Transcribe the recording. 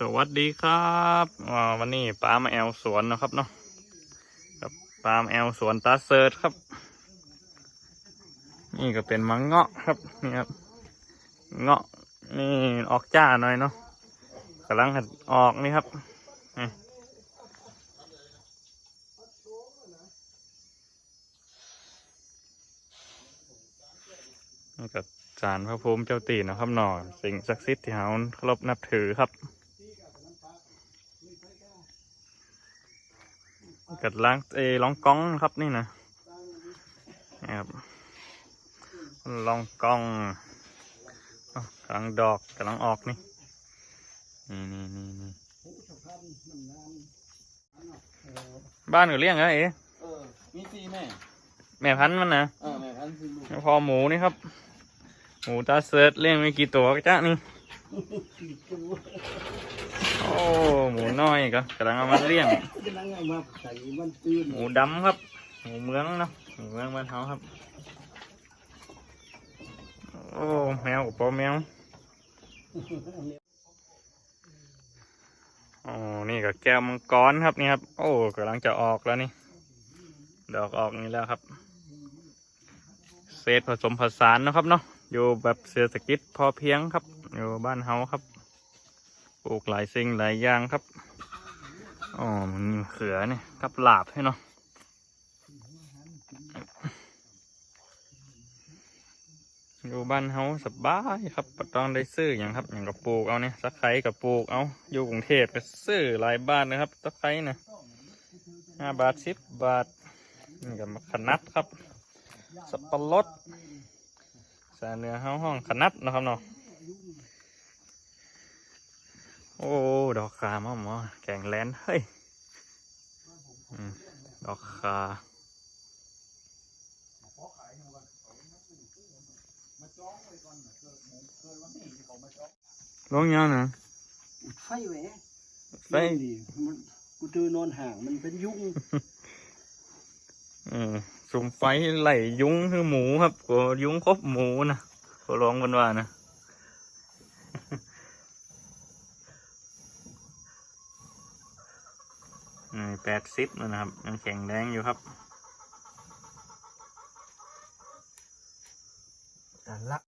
สวัสดีครับวันนี้ปลามาแอลสวนนะครับเนาะกับปลามาแอลสวนตาเซิร์ชครับ นี่ก็เป็นมังเงาะครับนี่ครับเงาะนี่ออกจ้าหน่อยเนาะกำลังหัดออกนี่ครับนี่ก็ศาลพระภูมิเจ้าตีนะครับหน่อสิ่งศักดิ์สิทธิ์ที่เราเคารพนับถือครับ กัดล้างเออลองกองครับนี่นะนี่ครับลองกองอ้าวกำลังดอกกำลังออกนี่นี่นี่นี่นี่บ้านหรือเลี้ยงอะไรเอ๋เออมีซีแม่ แม่พันธุ์มันนะเออแม่พันธุ์ซีลูกพอหมูนี่ครับ หมูตาเซิร์ชเลี้ยงไม่กี่ตัวก็จ้ะนี่โอ้หมู น้อยก็กำลังเอามาเลี้ยงจะนั่งไงมาใส่มันตื่นหมูดำครับหมูเมืองเนาะหมูเมืองบ้านเฮาครับ โอ้แมวกับปอแมวอ๋อนี่ก็แก้วมังกรครับนี่ครับ โอ้กำลังจะออกแล้วนี่ ดอกออกนี่แล้วครับเศษผสมผสานเนาะครับเนาะอยู่แบบเศรษฐกิจพอเพียงครับ อยู่บ้านเฮาครับปลูกหลายสิ่งหลายอย่างครับ อ๋อมันมีเขือเนี่ยกับหลาบให้เนาะอยู่บ้านเฮาสบายครับบ่ต้องได้ซื้ออย่างครับอย่างกับปลูกเอาเนี่ยตะไครกับปลูกเอาอยู่กรุงเทพก็ซื้อหลายบ้านนะครับตะไคร้นะห้าบาทสิบบาทนี่กับขนัดครับสับปะรดสาเนื้อเฮาห้องขนัดนะครับเนาะ โอ้ ดอกคามาหมอแกงแลนเฮ้ยอืมดอกคาลงยังนะไฟแหวไฟดิมันกูเจอนอนห่างมันเป็นยุ่งอืมสุมไฟไหลยุ้งคือหมูครับก็ยุ้งครบหมูนะก็ร้องกันว่านะ แปดสิบแล้วนะครับยังแข็งแรงอยู่ครับลั